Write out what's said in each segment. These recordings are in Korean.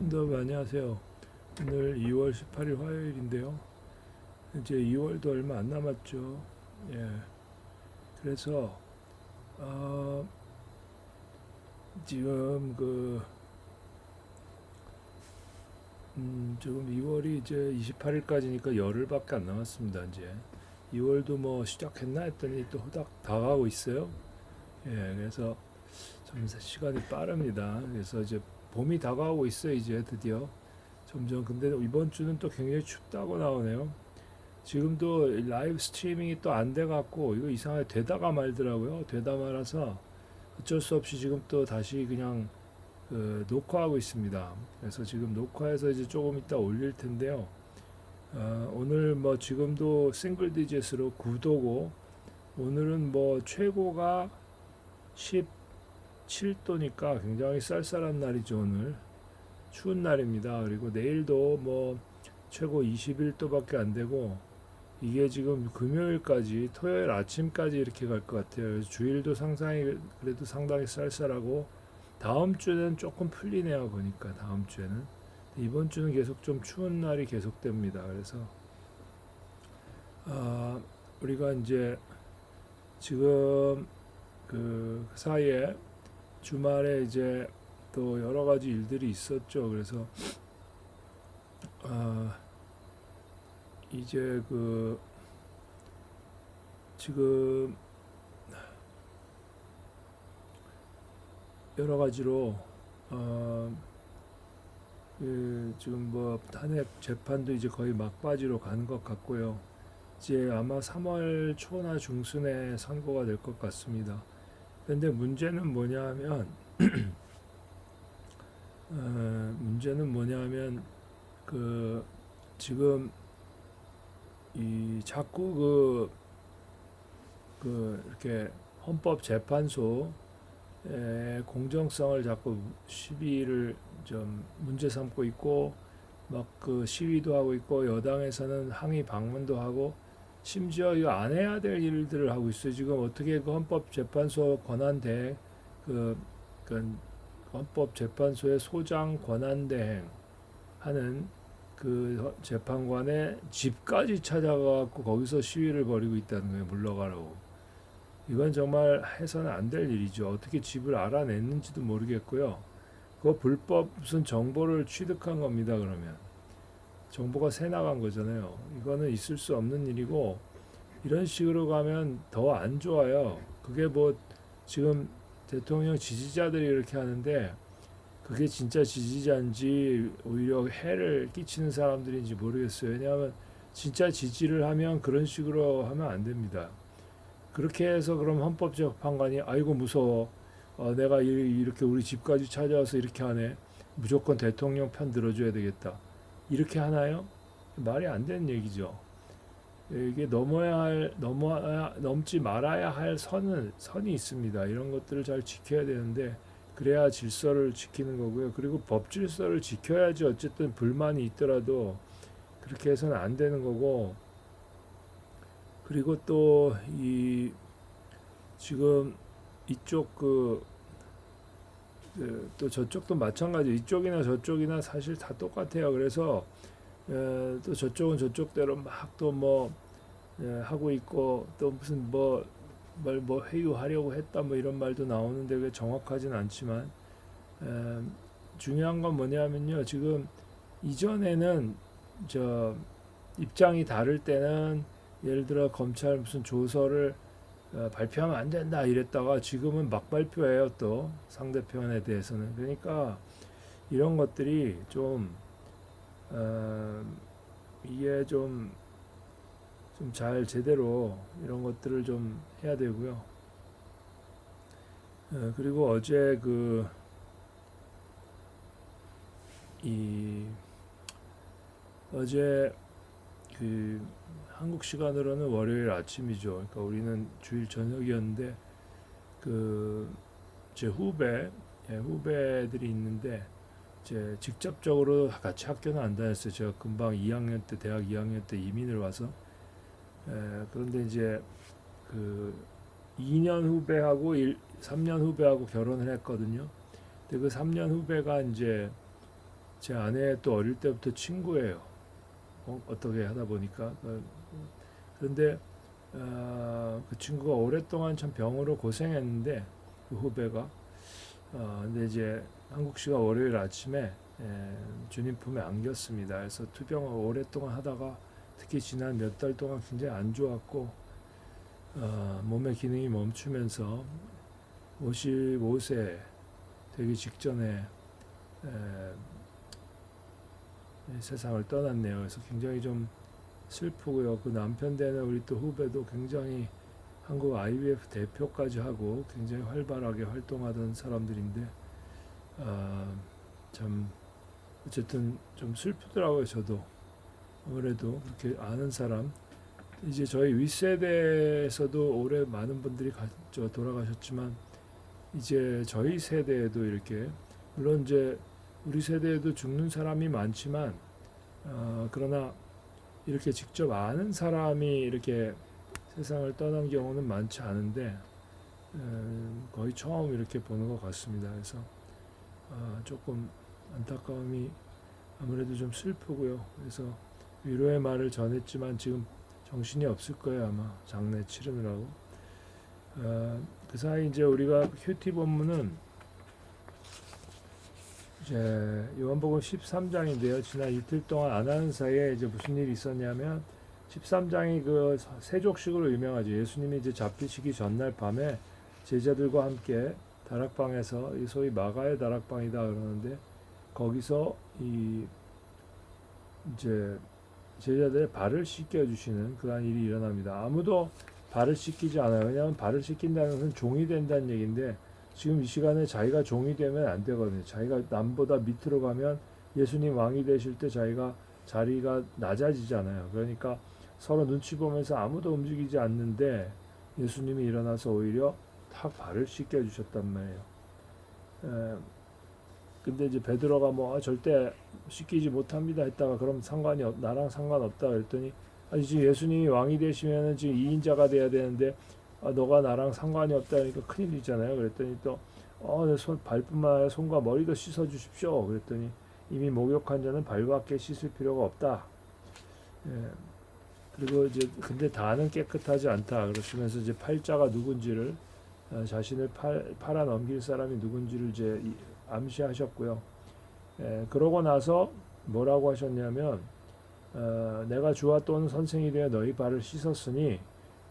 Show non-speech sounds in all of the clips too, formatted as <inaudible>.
네, 안녕하세요. 오늘 2월 18일 화요일인데요. 이제 2월도 얼마 안 남았죠. 예. 그래서 어, 지금 그 음, 지금 2월이 이제 28일까지니까 열흘밖에 안 남았습니다. 이제 2월도 뭐 시작했나 했더니 또 후닥 다가오고 있어요. 예, 그래서 좀 시간이 빠릅니다. 그래서 이제 봄이 다가오고 있어요. 이제 드디어 점점 근데 이번 주는 또 굉장히 춥다고 나오네요. 지금도 라이브 스트리밍이 또 안 돼 갖고 이거 이상하게 되다가 말더라고요. 되다 말아서 어쩔 수 없이 지금 또 다시 그냥 그 녹화하고 있습니다. 그래서 지금 녹화해서 이제 조금 이따 올릴 텐데요. 어, 오늘 뭐 지금도 싱글 디짓으로 9도고 오늘은 뭐 최고가 17도니까 굉장히 쌀쌀한 날이죠 오늘 추운 날입니다. 그리고 내일도 뭐 최고 21도밖에 안 되고 이게 지금 금요일까지 토요일 아침까지 이렇게 갈 것 같아요. 주일도 상당히 그래도 상당히 쌀쌀하고 다음 주는 조금 풀리네요 보니까 다음 주에는 이번 주는 계속 좀 추운 날이 계속됩니다. 그래서 아, 우리가 이제 지금 그 사이에 주말에 이제 또 여러 가지 일들이 있었죠. 그래서 아, 이제 그 지금 여러 가지로 어, 그 지금 뭐 탄핵 재판도 이제 거의 막바지로 가는 것 같고요. 이제 아마 3월 초나 중순에 선고가 될 것 같습니다. 근데 문제는 뭐냐면 <clears throat> 어, 문제는 뭐냐면 그 지금 이 자꾸 그, 그 이렇게 헌법재판소의 공정성을 자꾸 시비를 좀 문제 삼고 있고 막 그 시위도 하고 있고 여당에서는 항의 방문도 하고 심지어 이거 안 해야 될 일들을 하고 있어요. 지금 어떻게 그 헌법재판소 권한대 그, 그 헌법재판소의 소장 권한대행 하는 그 재판관의 집까지 찾아가고 거기서 시위를 벌이고 있다는 거예요. 물러가라고. 이건 정말 해서는 안 될 일이죠. 어떻게 집을 알아냈는지도 모르겠고요. 그거 불법 무슨 정보를 취득한 겁니다. 그러면 정보가 새 나간 거잖아요. 이거는 있을 수 없는 일이고 이런 식으로 가면 더 안 좋아요. 그게 뭐 지금 대통령 지지자들이 이렇게 하는데 그게 진짜 지지자인지 오히려 해를 끼치는 사람들인지 모르겠어요. 왜냐하면 진짜 지지를 하면 그런 식으로 하면 안 됩니다. 그렇게 해서 그럼 헌법재판관이 아이고 무서워. 어, 내가 이- 이렇게 우리 집까지 찾아와서 이렇게 하네. 무조건 대통령 편 들어줘야 되겠다. 이렇게 하나요? 말이 안 되는 얘기죠. 이게 넘어야 할 넘어야 넘지 말아야 할 선은 선이 있습니다. 이런 것들을 잘 지켜야 되는데 그래야 질서를 지키는 거고요. 그리고 법 질서를 지켜야지 어쨌든 불만이 있더라도 그렇게 해서는 안 되는 거고 그리고 또 이 지금 이쪽 그, 그, 또 저쪽도 마찬가지 이쪽이나 저쪽이나 사실 다 똑같아요. 그래서 에, 또 저쪽은 저쪽대로 막 또 뭐 하고 있고 또 무슨 뭐 뭘 뭐 회유하려고 했다 뭐 이런 말도 나오는데 그게 정확하진 않지만 에, 중요한 건 뭐냐면요 지금 이전에는 저 입장이 다를 때는 예를 들어 검찰 무슨 조서를 어, 발표하면 안 된다 이랬다가 지금은 막 발표해요 또 상대편에 대해서는 그러니까 이런 것들이 좀 어, 이게 좀 좀 잘 제대로 이런 것들을 좀 해야 되고요. 어, 그리고 어제 그 이 어제 그 한국 시간으로는 월요일 아침이죠. 그러니까 우리는 주일 저녁이었는데 그 제 후배 예, 후배들이 있는데 이제 직접적으로 같이 학교는 안 다녔어요. 제가 금방 2학년 때 대학 2학년 때 이민을 와서 에, 그런데 이제 그 2년 후배하고 1, 3년 후배하고 결혼을 했거든요. 근데 그 3년 후배가 이제 제 아내 또 어릴 때부터 친구예요. 어, 어떻게 하다 보니까 그, 그런데 어, 그 친구가 오랫동안 참 병으로 고생했는데 그 후배가 어, 근데 이제 한국시가 월요일 아침에 에, 주님 품에 안겼습니다. 그래서 투병을 오랫동안 하다가 특히 지난 몇 달 동안 굉장히 안 좋았고 어, 몸의 기능이 멈추면서 55세 되기 직전에 에, 이 세상을 떠났네요. 그래서 굉장히 좀 슬프고요. 그 남편 되는 우리 또 후배도 굉장히 한국 IBF 대표까지 하고 굉장히 활발하게 활동하던 사람들인데 아, 참 어쨌든 좀 슬프더라고요. 저도 아무래도 그렇게 아는 사람 이제 저희 윗세대에서도 올해 많은 분들이 가, 저 돌아가셨지만 이제 저희 세대에도 이렇게 물론 이제 우리 세대에도 죽는 사람이 많지만 어, 그러나 이렇게 직접 아는 사람이 이렇게 세상을 떠난 경우는 많지 않은데 어, 거의 처음 이렇게 보는 것 같습니다. 그래서 어, 조금 안타까움이 아무래도 좀 슬프고요. 그래서 위로의 말을 전했지만 지금 정신이 없을 거예요 아마 장례 치르느라고. 어, 그 사이 이제 우리가 큐티 본문은 이제 요한복음 13장인데요. 지난 이틀 동안 안 하는 사이에 이제 무슨 일이 있었냐면 13장이 그 세족식으로 유명하죠. 예수님이 이제 잡히시기 전날 밤에 제자들과 함께 다락방에서 이 소위 마가의 다락방이다 그러는데 거기서 이 이제 제자들의 발을 씻겨 주시는 그러한 일이 일어납니다. 아무도 발을 씻기지 않아요. 왜냐하면 발을 씻긴다는 것은 종이 된다는 얘기인데 지금 이 시간에 자기가 종이 되면 안 되거든요. 자기가 남보다 밑으로 가면 예수님 왕이 되실 때 자기가 자리가 낮아지잖아요. 그러니까 서로 눈치 보면서 아무도 움직이지 않는데 예수님이 일어나서 오히려 탁 발을 씻겨 주셨단 말이에요. 에, 근데 이제 베드로가 뭐 아, 절대 씻기지 못합니다 했다가 그럼 상관이 없, 나랑 상관없다 그랬더니 아니 지금 예수님이 왕이 되시면은 지금 2인자가 돼야 되는데 아, 너가 나랑 상관이 없다 그러니까 큰일이잖아요. 그랬더니 또 어, 내 손 발뿐만 아니라 손과 머리도 씻어 주십시오. 그랬더니 이미 목욕한 자는 발밖에 씻을 필요가 없다. 예. 그리고 이제 근데 다는 깨끗하지 않다. 그러시면서 이제 팔자가 누군지를 어, 자신을 팔, 팔아 넘길 사람이 누군지를 이제 이- 암시하셨고요. 예, 그러고 나서 뭐라고 하셨냐면 어, 내가 주와 또는 선생이 되어 너희 발을 씻었으니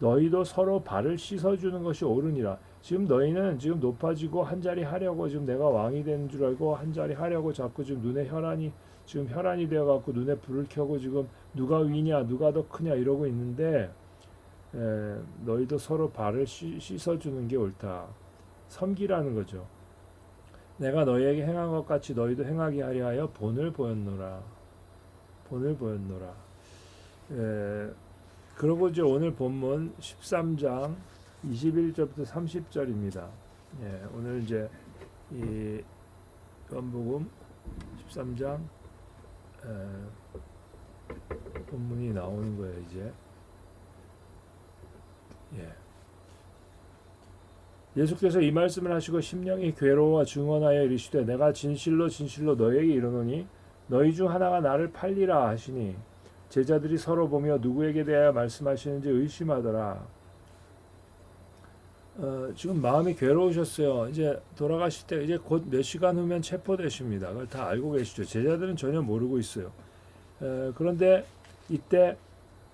너희도 서로 발을 씻어주는 것이 옳으니라. 지금 너희는 지금 높아지고 한 자리 하려고 지금 내가 왕이 되는 줄 알고 한 자리 하려고 자꾸 지금 눈에 혈안이 지금 혈안이 되어 갖고 눈에 불을 켜고 지금 누가 위냐 누가 더 크냐 이러고 있는데 에, 너희도 서로 발을 씻, 씻어주는 게 옳다. 섬기라는 거죠. 내가 너희에게 행한 것 같이 너희도 행하게 하려 하여 본을 보였노라. 본을 보였노라. 에, 그러고 이제 오늘 본문 13장 21절부터 30절입니다. 예, 오늘 이제 이 요한복음 13장 에, 본문이 나오는 거예요, 이제. 예. 예수께서 이 말씀을 하시고 심령이 괴로워 증언하여 이르시되 내가 진실로 진실로 너에게 이르노니 너희 중 하나가 나를 팔리라 하시니 제자들이 서로 보며 누구에게 대하여 말씀하시는지 의심하더라. 어, 지금 마음이 괴로우셨어요. 이제 돌아가실 때 이제 곧 몇 시간 후면 체포되십니다. 그걸 다 알고 계시죠. 제자들은 전혀 모르고 있어요. 에, 그런데 이때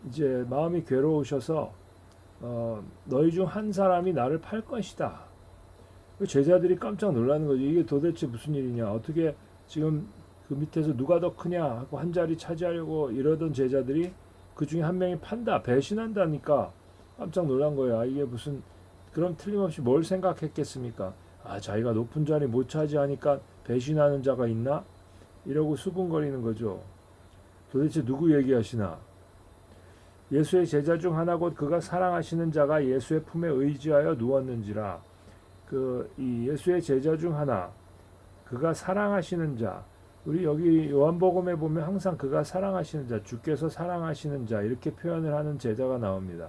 이제 마음이 괴로우셔서 어, 너희 중 한 사람이 나를 팔 것이다. 그 제자들이 깜짝 놀라는 거죠. 이게 도대체 무슨 일이냐? 어떻게 지금 그 밑에서 누가 더 크냐 하고 한 자리 차지하려고 이러던 제자들이 그 중에 한 명이 판다, 배신한다니까 깜짝 놀란 거예요. 아, 이게 무슨 그럼 틀림없이 뭘 생각했겠습니까? 아, 자기가 높은 자리 못 차지하니까 배신하는 자가 있나? 이러고 수군거리는 거죠. 도대체 누구 얘기하시나? 예수의 제자 중 하나 곧 그가 사랑하시는 자가 예수의 품에 의지하여 누웠는지라. 그 이 예수의 제자 중 하나 그가 사랑하시는 자 우리 여기 요한복음에 보면 항상 그가 사랑하시는 자 주께서 사랑하시는 자 이렇게 표현을 하는 제자가 나옵니다.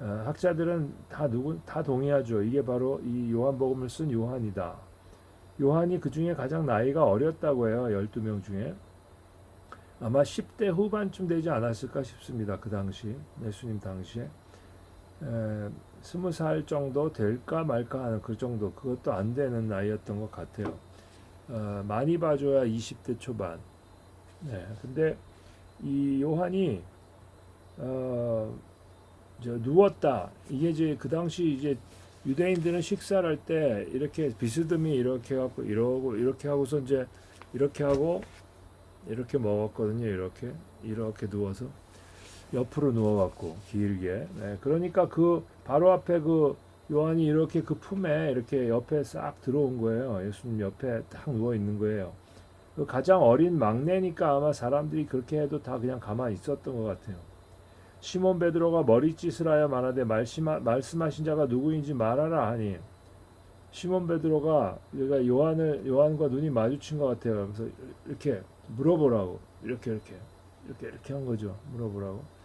어, 학자들은 다 누구 다 동의하죠. 이게 바로 이 요한복음을 쓴 요한이다. 요한이 그 중에 가장 나이가 어렸다고 해요. 12명 중에. 아마 10대 후반쯤 되지 않았을까 싶습니다. 그 당시 예수님 당시에 에, 20살 정도 될까 말까 하는 그 정도 그것도 안 되는 나이였던 것 같아요. 어, 많이 봐줘야 20대 초반. 네, 근데 이 요한이 어, 저 누웠다. 이게 이제 그 당시 이제 유대인들은 식사를 할 때 이렇게 비스듬히 이렇게 갖고 이러고 이렇게 하고서 이제 이렇게 하고 이렇게 먹었거든요. 이렇게 이렇게 누워서 옆으로 누워갖고 길게. 네, 그러니까 그 바로 앞에 그 요한이 이렇게 그 품에 이렇게 옆에 싹 들어온 거예요. 예수님 옆에 딱 누워 있는 거예요. 그 가장 어린 막내니까 아마 사람들이 그렇게 해도 다 그냥 가만히 있었던 것 같아요. 시몬 베드로가 머리짓을 하여 말하되 말씀하, 말씀하신 자가 누구인지 말하라 하니 시몬 베드로가 여기가 요한을 요한과 눈이 마주친 것 같아요. 그래서 이렇게 물어보라고 이렇게 이렇게 이렇게 이렇게 한 거죠. 물어보라고.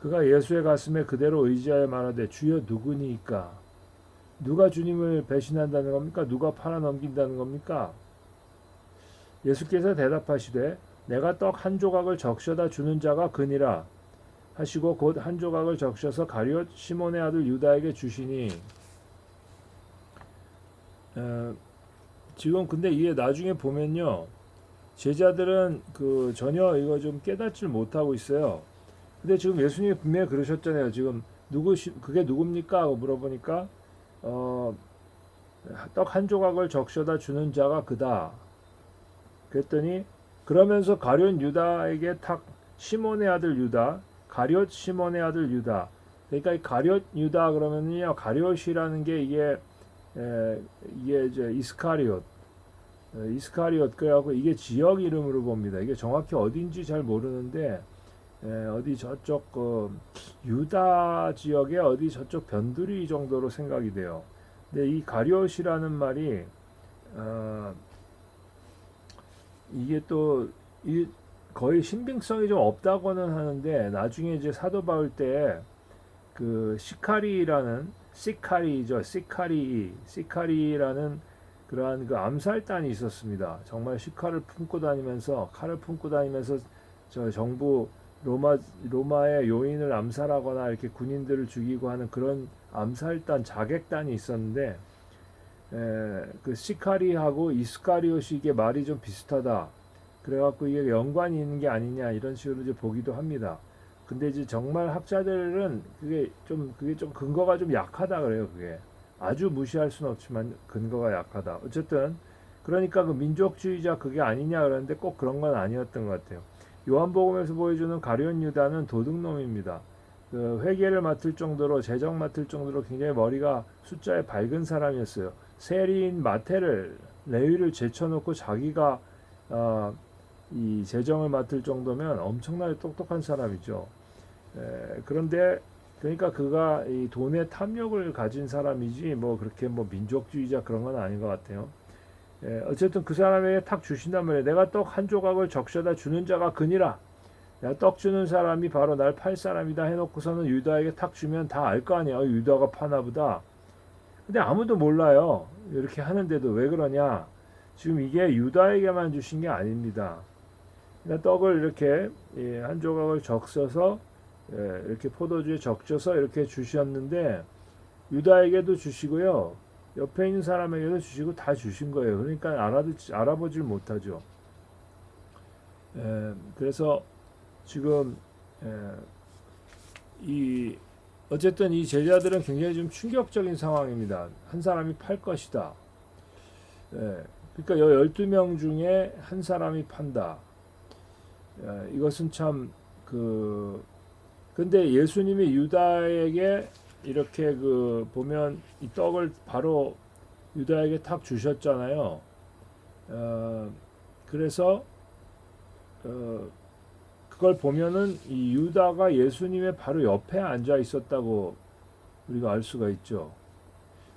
그가 예수의 가슴에 그대로 의지하여 말하되 주여 누구니까 누가 주님을 배신한다는 겁니까? 누가 팔아 넘긴다는 겁니까? 예수께서 대답하시되 내가 떡 한 조각을 적셔다 주는 자가 그니라 하시고 곧 한 조각을 적셔서 가룟 시몬의 아들 유다에게 주시니 어, 지금 근데 이게 나중에 보면요 제자들은 그 전혀 이거 좀 깨닫질 못하고 있어요. 근데 지금 예수님이 분명히 그러셨잖아요. 지금 누구 그게 누굽니까? 물어보니까 어, 떡 한 조각을 적셔다 주는 자가 그다. 그랬더니 그러면서 가룟 유다에게 탁 시몬의 아들 유다 가룟 시몬의 아들 유다. 그러니까 이 가룟 유다 그러면요 가룟이라는 게 이게 에, 이게 이제 이스카리옷 에, 이스카리옷 그래갖고 이게 지역 이름으로 봅니다. 이게 정확히 어딘지 잘 모르는데 에, 어디 저쪽 그 유다 지역의 어디 저쪽 변두리 정도로 생각이 돼요. 근데 이 가룟이라는 말이 어, 이게 또 이 거의 신빙성이 좀 없다고는 하는데 나중에 이제 사도 바울 때 그 시카리라는 시카리죠 시카리 시카리라는 그러한 그 암살단이 있었습니다. 정말 시칼을 품고 다니면서 칼을 품고 다니면서 저 정부 로마 로마의 요인을 암살하거나 이렇게 군인들을 죽이고 하는 그런 암살단 자객단이 있었는데 에, 그 시카리하고 이스카리옷이 이게 말이 좀 비슷하다. 그래갖고 이게 연관이 있는 게 아니냐 이런 식으로 이제 보기도 합니다. 근데 이제 정말 학자들은 그게 좀 그게 좀 근거가 좀 약하다 그래요. 그게 아주 무시할 수는 없지만 근거가 약하다. 어쨌든 그러니까 그 민족주의자 그게 아니냐 그러는데 꼭 그런 건 아니었던 것 같아요. 요한복음에서 보여주는 가룟 유다는 도둑놈입니다. 그 회계를 맡을 정도로 재정 맡을 정도로 굉장히 머리가 숫자에 밝은 사람이었어요. 세리인 마태를 레위를 제쳐놓고 자기가 어, 이 재정을 맡을 정도면 엄청나게 똑똑한 사람이죠. 에, 그런데 그러니까 그가 이 돈의 탐욕을 가진 사람이지 뭐 그렇게 뭐 민족주의자 그런 건 아닌 것 같아요. 에, 어쨌든 그 사람에게 탁 주신단 말이에요. 내가 떡 한 조각을 적셔다 주는 자가 그니라. 내가 떡 주는 사람이 바로 날 팔 사람이다 해놓고서는 유다에게 탁 주면 다 알 거 아니야. 어, 유다가 파나 보다. 근데 아무도 몰라요. 이렇게 하는데도 왜 그러냐? 지금 이게 유다에게만 주신 게 아닙니다. 그러니까 떡을 이렇게 예, 한 조각을 적셔서 예, 이렇게 포도주에 적셔서 이렇게 주셨는데 유다에게도 주시고요. 옆에 있는 사람에게도 주시고 다 주신 거예요. 그러니까 알아듣지 알아보질 못하죠. 예, 그래서 지금 이 어쨌든 이 제자들은 굉장히 좀 충격적인 상황입니다. 한 사람이 팔 것이다. 예, 그러니까 여 12명 중에 한 사람이 판다. 예, 이것은 참 그 근데 예수님이 유다에게 이렇게 그 보면 이 떡을 바로 유다에게 탁 주셨잖아요. 어, 그래서 어, 그걸 보면은 이 유다가 예수님의 바로 옆에 앉아 있었다고 우리가 알 수가 있죠.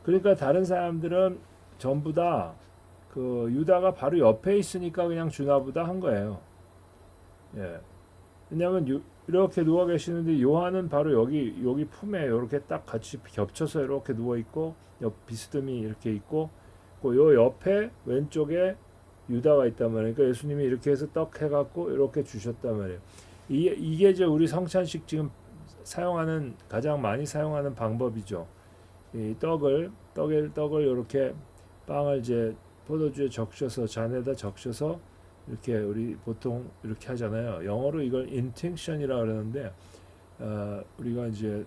그러니까 다른 사람들은 전부 다 그 유다가 바로 옆에 있으니까 그냥 주나보다 한 거예요. 예. 왜냐하면 유, 이렇게 누워 계시는데 요한은 바로 여기 여기 품에 이렇게 딱 같이 겹쳐서 이렇게 누워 있고 옆 비스듬히 이렇게 있고 있었고 요 옆에 왼쪽에 유다가 있단 말이에요. 그러니까 예수님이 이렇게 해서 떡 해갖고 이렇게 주셨단 말이에요. 이게 이게 이제 우리 성찬식 지금 사용하는 가장 많이 사용하는 방법이죠. 이 떡을 떡을 떡을 이렇게 빵을 이제 포도주에 적셔서 잔에다 적셔서 이렇게 우리 보통 이렇게 하잖아요. 영어로 이걸 intention이라 그러는데 어, 우리가 이제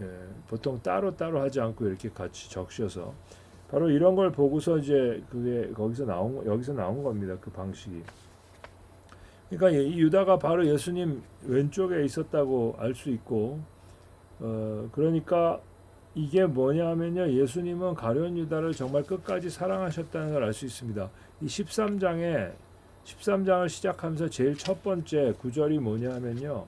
예, 보통 따로 따로 하지 않고 이렇게 같이 적셔서 바로 이런 걸 보고서 이제 그게 거기서 나온 거- 여기서 나온 겁니다. 그 방식이. 그러니까 이 유다가 바로 예수님 왼쪽에 있었다고 알 수 있고 어 그러니까 이게 뭐냐면요. 예수님은 가룟 유다를 정말 끝까지 사랑하셨다는 걸 알 수 있습니다. 이 13장에 13장을 시작하면서 제일 첫 번째 구절이 뭐냐면요.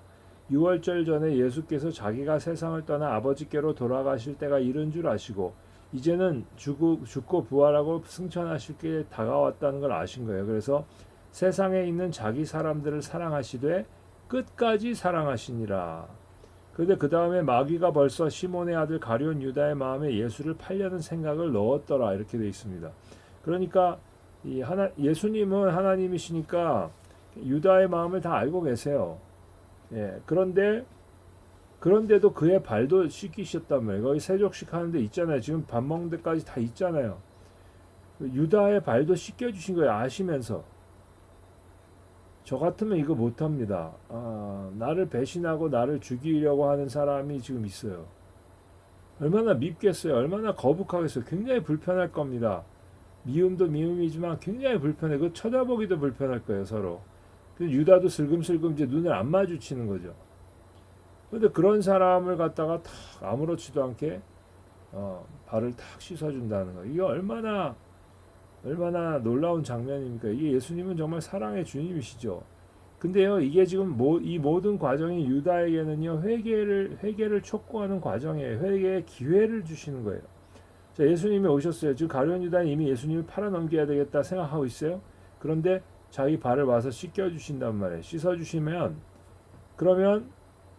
6월절 전에 예수께서 자기가 세상을 떠나 아버지께로 돌아가실 때가 이른 줄 아시고 이제는 죽고, 죽고 부활하고 승천하실 게 다가왔다는 걸 아신 거예요. 그래서 세상에 있는 자기 사람들을 사랑하시되 끝까지 사랑하시니라. 그런데 그 다음에 마귀가 벌써 시몬의 아들 가룟 유다의 마음에 예수를 팔려는 생각을 넣었더라 이렇게 돼 있습니다. 그러니까 이 하나 예수님은 하나님이시니까 유다의 마음을 다 알고 계세요. 예, 그런데 그런데도 그의 발도 씻기셨단 말이에요. 거기 세족식 하는데 있잖아요. 지금 밥 먹는 데까지 다 있잖아요. 유다의 발도 씻겨주신 거예요. 아시면서. 저 같으면 이거 못합니다. 아, 나를 배신하고 나를 죽이려고 하는 사람이 지금 있어요. 얼마나 밉겠어요. 얼마나 거북하겠어요. 굉장히 불편할 겁니다. 미움도 미움이지만 굉장히 불편해. 그 쳐다보기도 불편할 거예요, 서로. 유다도 슬금슬금 이제 눈을 안 마주치는 거죠. 근데 그런 사람을 갖다가 탁 아무렇지도 않게 어, 발을 탁 씻어준다는 거. 이게 얼마나 얼마나 놀라운 장면입니까? 이게 예수님은 정말 사랑의 주님이시죠. 근데요, 이게 지금 모, 이 모든 과정이 유다에게는요 회개를 회개를 촉구하는 과정이에요. 회개의 기회를 주시는 거예요. 자, 예수님이 오셨어요. 지금 가룟 유다는 이미 예수님을 팔아넘겨야 되겠다 생각하고 있어요. 그런데 자기 발을 와서 씻겨 주신단 말이에요. 씻어 주시면 그러면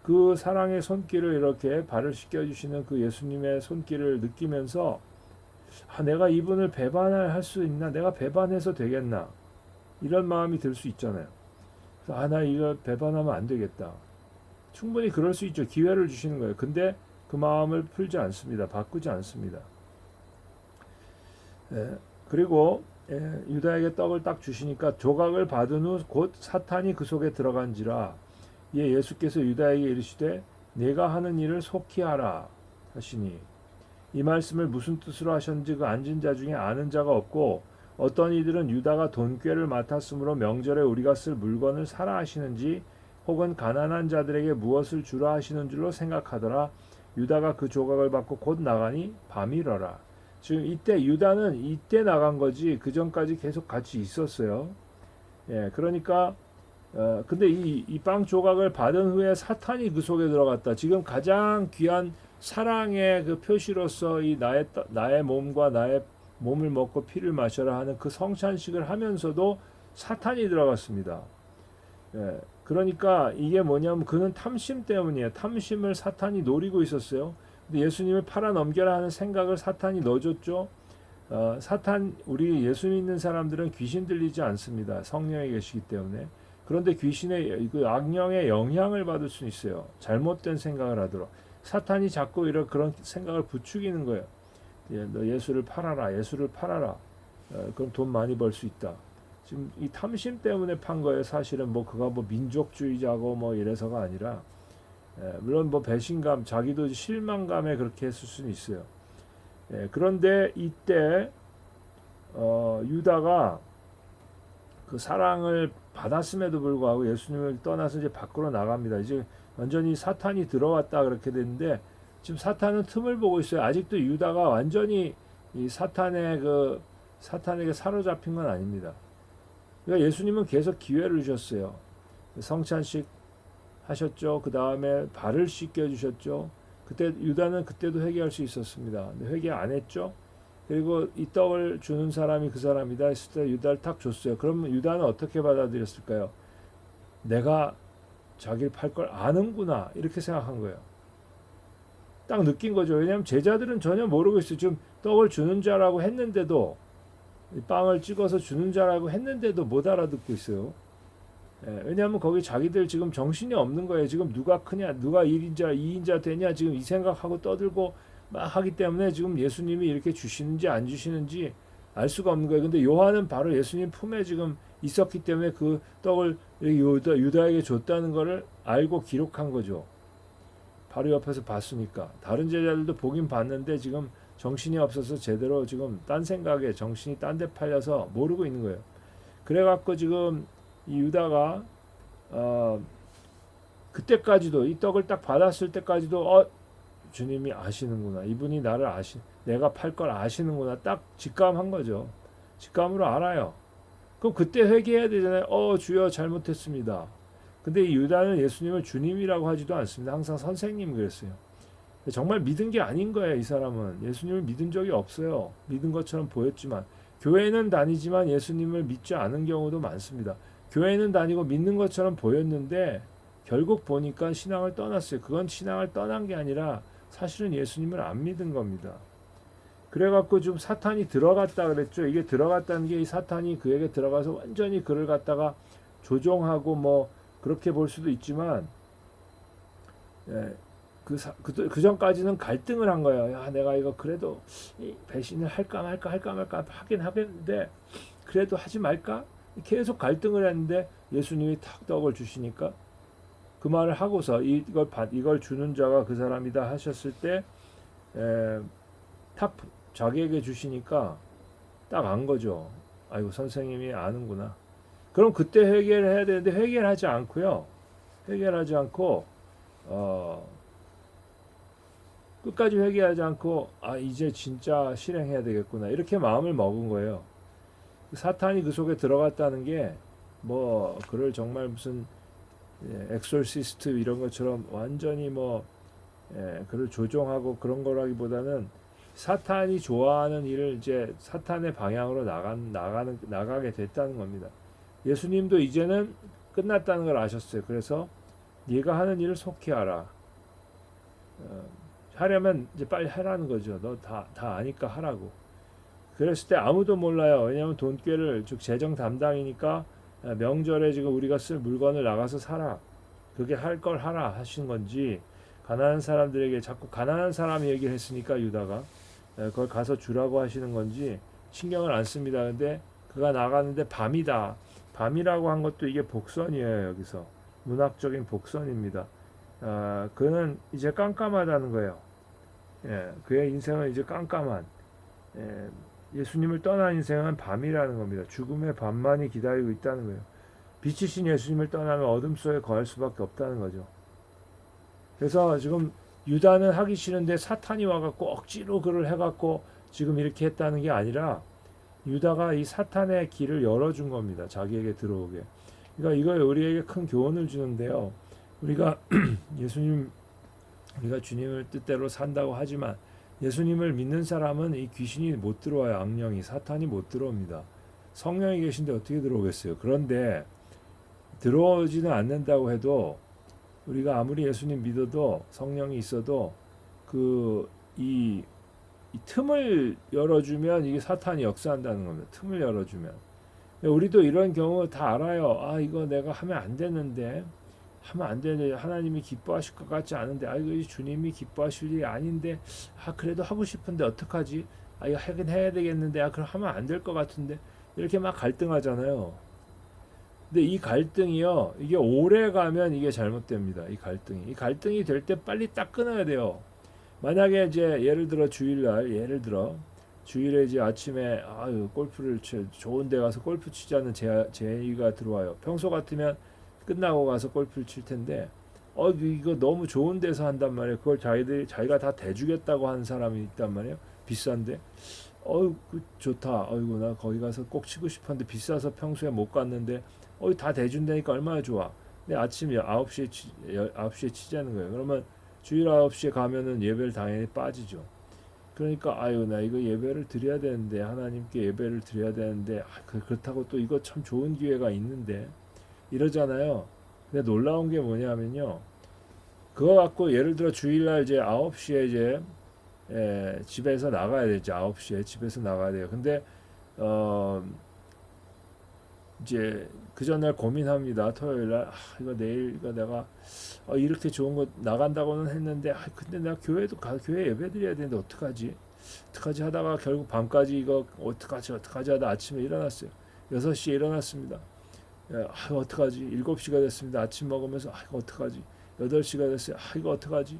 그 사랑의 손길을 이렇게 발을 씻겨 주시는 그 예수님의 손길을 느끼면서 아, 내가 이분을 배반을 할수 있나? 내가 배반해서 되겠나? 이런 마음이 들 수 있잖아요. 아, 나 이거 배반하면 안 되겠다. 충분히 그럴 수 있죠. 기회를 주시는 거예요. 근데 그 마음을 풀지 않습니다. 바꾸지 않습니다. 예, 그리고 예, 유다에게 떡을 딱 주시니까 조각을 받은 후 곧 사탄이 그 속에 들어간지라 이에 예수께서 유다에게 이르시되 내가 하는 일을 속히 하라 하시니 이 말씀을 무슨 뜻으로 하셨는지 그 앉은 자 중에 아는 자가 없고 어떤 이들은 유다가 돈꾀를 맡았으므로 명절에 우리가 쓸 물건을 사라 하시는지 혹은 가난한 자들에게 무엇을 주라 하시는 줄로 생각하더라. 유다가 그 조각을 받고 곧 나가니 밤이러라 지금 이때 유다는 이때 나간 거지 그 전까지 계속 같이 있었어요. 예, 그러니까 어, 근데 이이빵 조각을 받은 후에 사탄이 그 속에 들어갔다. 지금 가장 귀한 사랑의 그 표시로서 이 나의 떠- 나의 몸과 나의 몸을 먹고 피를 마셔라 하는 그 성찬식을 하면서도 사탄이 들어갔습니다. 예, 그러니까 이게 뭐냐면 그는 탐심 때문이에요. 탐심을 사탄이 노리고 있었어요. 예수님을 팔아 넘겨라 하는 생각을 사탄이 넣어줬죠. 어, 사탄 우리 예수 믿는 사람들은 귀신 들리지 않습니다. 성령이 계시기 때문에. 그런데 귀신의 그 악령의 영향을 받을 수 있어요. 잘못된 생각을 하도록. 사탄이 자꾸 이런 그런 생각을 부추기는 거예요. 예, 너 예수를 팔아라. 예수를 팔아라. 어, 그럼 돈 많이 벌 수 있다. 지금 이 탐심 때문에 판 거예요. 사실은 뭐 그가 뭐 민족주의자고 뭐 이래서가 아니라 예, 물론 뭐 배신감, 자기도 실망감에 그렇게 했을 수는 있어요. 예, 그런데 이때 어, 유다가 그 사랑을 받았음에도 불구하고 예수님을 떠나서 이제 밖으로 나갑니다. 이제 완전히 사탄이 들어왔다 그렇게 됐는데 지금 사탄은 틈을 보고 있어요. 아직도 유다가 완전히 이 사탄의 그 사탄에게 사로잡힌 건 아닙니다. 그러니까 예수님은 계속 기회를 주셨어요. 성찬식 하셨죠. 그 다음에 발을 씻겨 주셨죠. 그때 유다는 그때도 회개할 수 있었습니다. 근데 회개 안 했죠. 그리고 이 떡을 주는 사람이 그 사람이다 했을 때 유다를 탁 줬어요. 그러면 유다는 어떻게 받아들였을까요? 내가 자기를 팔 걸 아는구나 이렇게 생각한 거예요. 딱 느낀 거죠. 왜냐하면 제자들은 전혀 모르고 있어요. 지금 떡을 주는 자라고 했는데도 이 빵을 찍어서 주는 자라고 했는데도 못 알아듣고 있어요. 예, 왜냐하면 거기 자기들 지금 정신이 없는 거예요. 지금 누가 크냐, 누가 1인자, 2인자 되냐, 지금 이 생각하고 떠들고 막 하기 때문에 지금 예수님이 이렇게 주시는지 안 주시는지 알 수가 없는 거예요. 근데 요한은 바로 예수님 품에 지금 있었기 때문에 그 떡을 유다, 유다에게 줬다는 것을 알고 기록한 거죠. 바로 옆에서 봤으니까. 다른 제자들도 보긴 봤는데 지금 정신이 없어서 제대로 지금 딴 생각에 정신이 딴 데 팔려서 모르고 있는 거예요. 그래갖고 지금 이 유다가 어 그때까지도 이 떡을 딱 받았을 때까지도 어 주님이 아시는구나. 이분이 나를 아시 내가 팔 걸 아시는구나. 딱 직감한 거죠. 직감으로 알아요. 그럼 그때 회개해야 되잖아요. 어 주여 잘못했습니다. 근데 이 유다는 예수님을 주님이라고 하지도 않습니다. 항상 선생님 그랬어요. 정말 믿은 게 아닌 거예요 이 사람은. 예수님을 믿은 적이 없어요. 믿은 것처럼 보였지만. 교회는 다니지만 예수님을 믿지 않은 경우도 많습니다 교회는 다니고 믿는 것처럼 보였는데 결국 보니까 신앙을 떠났어요. 그건 신앙을 떠난 게 아니라 사실은 예수님을 안 믿은 겁니다. 그래갖고 좀 사탄이 들어갔다 그랬죠. 이게 들어갔다는 게 이 사탄이 그에게 들어가서 완전히 그를 갖다가 조종하고 뭐 그렇게 볼 수도 있지만 예, 그, 사, 그, 그 전까지는 갈등을 한 거예요. 야, 내가 이거 그래도 이 배신을 할까 말까 할까 말까 하긴 하겠는데 그래도 하지 말까? 계속 갈등을 했는데 예수님이 탁 떡을 주시니까 그 말을 하고서 이걸 받 이걸 주는 자가 그 사람이다 하셨을 때탁 자기에게 주시니까 딱 안 거죠. 아이고 선생님이 아는구나. 그럼 그때 회개를 해야 되는데 회개를 하지 않고요. 회개를 하지 않고 어 끝까지 회개하지 않고 아 이제 진짜 실행해야 되겠구나 이렇게 마음을 먹은 거예요. 사탄이 그 속에 들어갔다는 게 뭐 그를 정말 무슨 예, 엑솔시스트 이런 것처럼 완전히 뭐 예, 그를 조종하고 그런 거라기보다는 사탄이 좋아하는 일을 이제 사탄의 방향으로 나간 나가는 나가게 됐다는 겁니다. 예수님도 이제는 끝났다는 걸 아셨어요. 그래서 네가 하는 일을 속히 하라. 어, 하려면 이제 빨리 하라는 거죠. 너 다 다 아니까 하라고. 그랬을 때 아무도 몰라요. 왜냐하면 돈꾀를 즉 재정 담당이니까 명절에 지금 우리가 쓸 물건을 나가서 사라. 그게 할 걸 하라 하신 건지 가난한 사람들에게 자꾸 가난한 사람이 얘기를 했으니까 유다가 그걸 가서 주라고 하시는 건지 신경을 안 씁니다. 근데 그가 나가는데 밤이다. 밤이라고 한 것도 이게 복선이에요. 여기서 문학적인 복선입니다. 아, 그는 이제 깜깜하다는 거예요. 예, 그의 인생은 이제 깜깜한. 예, 예수님을 떠난 인생은 밤이라는 겁니다. 죽음의 밤만이 기다리고 있다는 거예요. 빛이신 예수님을 떠나면 어둠 속에 거할 수밖에 없다는 거죠. 그래서 지금 유다는 하기 싫은데 사탄이 와갖고 억지로 그를 해갖고 지금 이렇게 했다는 게 아니라 유다가 이 사탄의 길을 열어준 겁니다. 자기에게 들어오게. 그러니까 이거 우리에게 큰 교훈을 주는데요. 우리가 <clears throat> 예수님, 우리가 주님을 뜻대로 산다고 하지만 예수님을 믿는 사람은 이 귀신이 못 들어와요. 악령이 사탄이 못 들어옵니다. 성령이 계신데 어떻게 들어오겠어요? 그런데 들어오지는 않는다고 해도 우리가 아무리 예수님 믿어도 성령이 있어도 그이 이 틈을 열어주면 이게 사탄이 역사한다는 겁니다. 틈을 열어주면 우리도 이런 경우 다 알아요. 아 이거 내가 하면 안 되는데 하면 안 되는데 하나님이 기뻐하실 것 같지 않은데 아 이거 주님이 기뻐하실 일이 아닌데 아 그래도 하고 싶은데 어떡하지? 아 이거 하긴 해야 되겠는데 아 그럼 하면 안 될 것 같은데. 이렇게 막 갈등하잖아요. 근데 이 갈등이요 이게 오래 가면 이게 잘못됩니다. 이 갈등이. 이 갈등이 될 때 빨리 딱 끊어야 돼요. 만약에 이제 예를 들어 주일날 예를 들어 주일에 이제 아침에 아유 골프를 치, 좋은 데 가서 골프 치자는 제, 제의가 들어와요. 평소 같으면 끝나고 가서 골프를 칠 텐데 어 이거 너무 좋은 데서 한단 말이에요. 그걸 자기들이 자기가 다 대주겠다고 하는 사람이 있단 말이에요. 비싼데 어그 좋다. 어이구 나 거기 가서 꼭 치고 싶었는데 비싸서 평소에 못 갔는데 어이 다 대준다니까 얼마나 좋아. 근데 아침 9시에 치, 9시에 치자는 거예요. 그러면 주일 9시에 가면은 예배를 당연히 빠지죠. 그러니까 아유 나 이거 예배를 드려야 되는데 하나님께 예배를 드려야 되는데 아, 그, 그렇다고 또 이거 참 좋은 기회가 있는데 이러잖아요. 근데 놀라운 게 뭐냐면요. 그거 갖고 예를 들어 주일날 이제 9시에 이제 에, 집에서 나가야 되죠. 9시에 집에서 나가야 돼요. 근데 어 이제 그 전날 고민합니다. 토요일 날 아, 이거 내일 이거 내가 어, 이렇게 좋은 거 나간다고는 했는데 아, 근데 내가 교회도 가 교회 예배 드려야 되는데 어떡하지? 어떡하지 하다가 결국 밤까지 이거 어떡하지 어떡하지 하다 아침에 일어났어요. 6시에 일어났습니다. 야, 아, 어떡하지? 7시가 됐습니다. 아침 먹으면서 아, 이거 어떡하지? 8시가 됐어요. 아, 이거 어떡하지?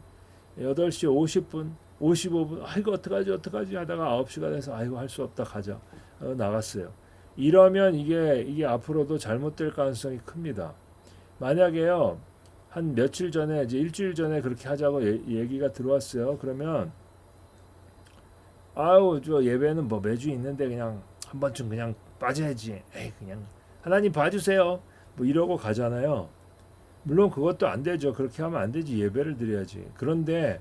8시 50분, 55분, 아, 이거 어떡하지? 어떡하지? 하다가 9시가 돼서 아, 이거 할 수 없다. 가자. 어, 나갔어요. 이러면 이게 이게 앞으로도 잘못될 가능성이 큽니다. 만약에요. 한 며칠 전에 이제 일주일 전에 그렇게 하자고 예, 얘기가 들어왔어요. 그러면 아우 저 예배는 뭐 매주 있는데 그냥 한 번쯤 그냥 빠져야지. 에이 그냥 하나님 봐주세요. 뭐 이러고 가잖아요. 물론 그것도 안 되죠. 그렇게 하면 안 되지. 예배를 드려야지. 그런데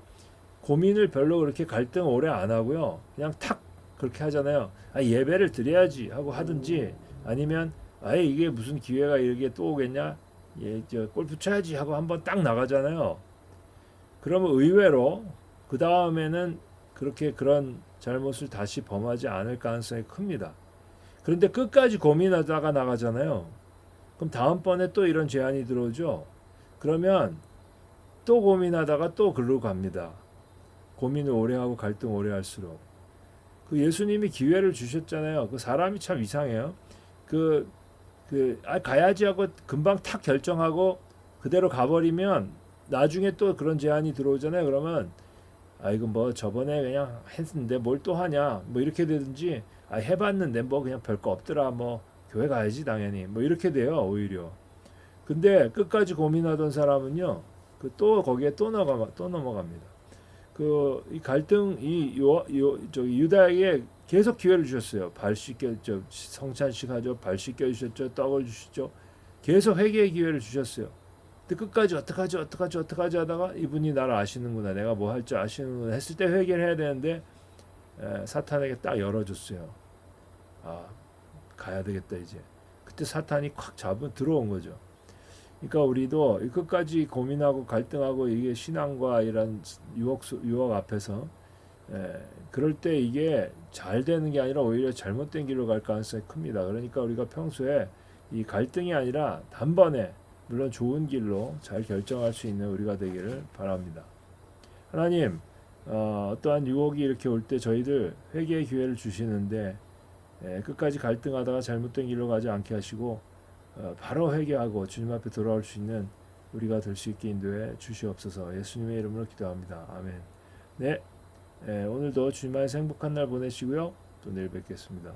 고민을 별로 그렇게 갈등 오래 안 하고요. 그냥 탁 그렇게 하잖아요. 아 예배를 드려야지 하고 하든지 아니면 아예 이게 무슨 기회가 이렇게 또 오겠냐? 예, 저 골프 쳐야지 하고 한번 딱 나가잖아요. 그러면 의외로 그 다음에는 그렇게 그런 잘못을 다시 범하지 않을 가능성이 큽니다. 그런데 끝까지 고민하다가 나가잖아요. 그럼 다음번에 또 이런 제안이 들어오죠. 그러면 또 고민하다가 또 글로 갑니다. 고민을 오래 하고 갈등 오래 할수록. 그 예수님이 기회를 주셨잖아요. 그 사람이 참 이상해요. 그, 그, 아, 가야지 하고 금방 탁 결정하고 그대로 가버리면 나중에 또 그런 제안이 들어오잖아요. 그러면 아, 이거 뭐 저번에 그냥 했는데 뭘 또 하냐. 뭐 이렇게 되든지 아, 해봤는데 뭐 그냥 별거 없더라. 뭐 교회 가야지 당연히. 뭐 이렇게 돼요. 오히려. 근데 끝까지 고민하던 사람은요. 그 또 거기에 또 넘어가 또 넘어갑니다. 그 이 갈등 이요요저 유다에게 계속 기회를 주셨어요. 발 씻겨 저 성찬식 하죠. 발 씻겨 주셨죠. 떡을 주시죠. 계속 회개의 기회를 주셨어요. 근데 끝까지 어떡하지 어떡하지 어떡하지 하다가 이분이 나를 아시는구나. 내가 뭐 할 줄 아시는구나 했을 때 회개를 해야 되는데 에, 사탄에게 딱 열어줬어요. 아 가야 되겠다 이제. 그때 사탄이 콱 잡은 들어온 거죠. 그러니까 우리도 이 끝까지 고민하고 갈등하고 이게 신앙과 이런 유혹 소- 유혹 앞에서 에, 그럴 때 이게 잘 되는 게 아니라 오히려 잘못된 길로 갈 가능성이 큽니다. 그러니까 우리가 평소에 이 갈등이 아니라 단번에 물론 좋은 길로 잘 결정할 수 있는 우리가 되기를 바랍니다. 하나님 어, 어떠한 유혹이 이렇게 올 때 저희들 회개의 기회를 주시는데 에, 끝까지 갈등하다가 잘못된 길로 가지 않게 하시고 어, 바로 회개하고 주님 앞에 돌아올 수 있는 우리가 될 수 있게 인도해 주시옵소서 예수님의 이름으로 기도합니다. 아멘. 네, 에, 오늘도 주님만의 행복한 날 보내시고요. 또 내일 뵙겠습니다.